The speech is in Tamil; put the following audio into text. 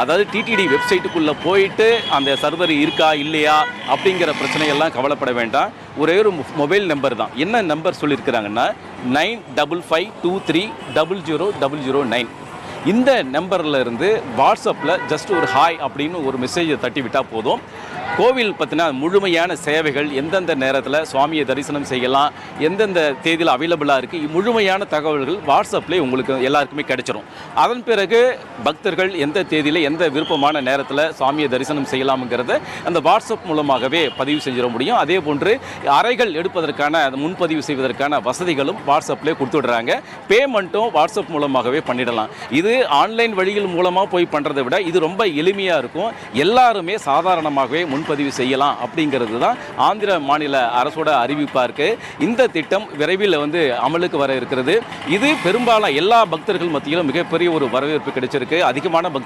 அதாவது டிடிடி வெப்சைட்டுக்குள்ளே போயிட்டு அந்த சர்வர் இருக்கா இல்லையா அப்படிங்கிற பிரச்சனையெல்லாம் கவலைப்பட வேண்டாம். ஒரே ஒரு மொபைல் நம்பர் தான். என்ன number சொல்லியிருக்கிறாங்கன்னா nine double five two three double zero double zero nine இந்த நம்பரில் இருந்து வாட்ஸ்அப்பில் ஜஸ்ட் ஒரு ஹாய் அப்படின்னு ஒரு மெசேஜை தட்டி விட்டால் போதும். கோவில் பற்றின முழுமையான சேவைகள் எந்தெந்த நேரத்தில் சுவாமியை தரிசனம் செய்யலாம் எந்தெந்த தேதியில் அவைலபிளாக இருக்குது முழுமையான தகவல்கள் வாட்ஸ்அப்லேயே உங்களுக்கு எல்லாருக்குமே கிடைச்சிரும். அதன் பிறகு பக்தர்கள் எந்த தேதியில் எந்த விருப்பமான நேரத்தில் சுவாமியை தரிசனம் செய்யலாம்ங்கிறத அந்த வாட்ஸ்அப் மூலமாகவே பதிவு செஞ்சிட முடியும். அதே போன்று அறைகள் எடுப்பதற்கான அந்த முன்பதிவு செய்வதற்கான வசதிகளும் வாட்ஸ்அப்லேயே கொடுத்துடுறாங்க. பேமெண்ட்டும் வாட்ஸ்அப் மூலமாகவே பண்ணிடலாம். இது ஆன்லைன் வழிகள் மூலமாக போய் பண்ணுறதை விட இது ரொம்ப எளிமையாக இருக்கும். எல்லாருமே சாதாரணமாகவே முன்பதிவு செய்யலாம் அப்படிங்கிறது தான் ஆந்திர மாநில அரசோட அறிவிப்பாக இருக்குது இந்த திட்டம் விரைவில் வந்து அமலுக்கு வர இருக்கிறது. இது பெரும்பாலும் எல்லா பக்தர்கள் மத்தியிலும் மிகப்பெரிய ஒரு வரவேற்பு கிடைச்சிருக்கு. அதிகமான பக்தர்கள்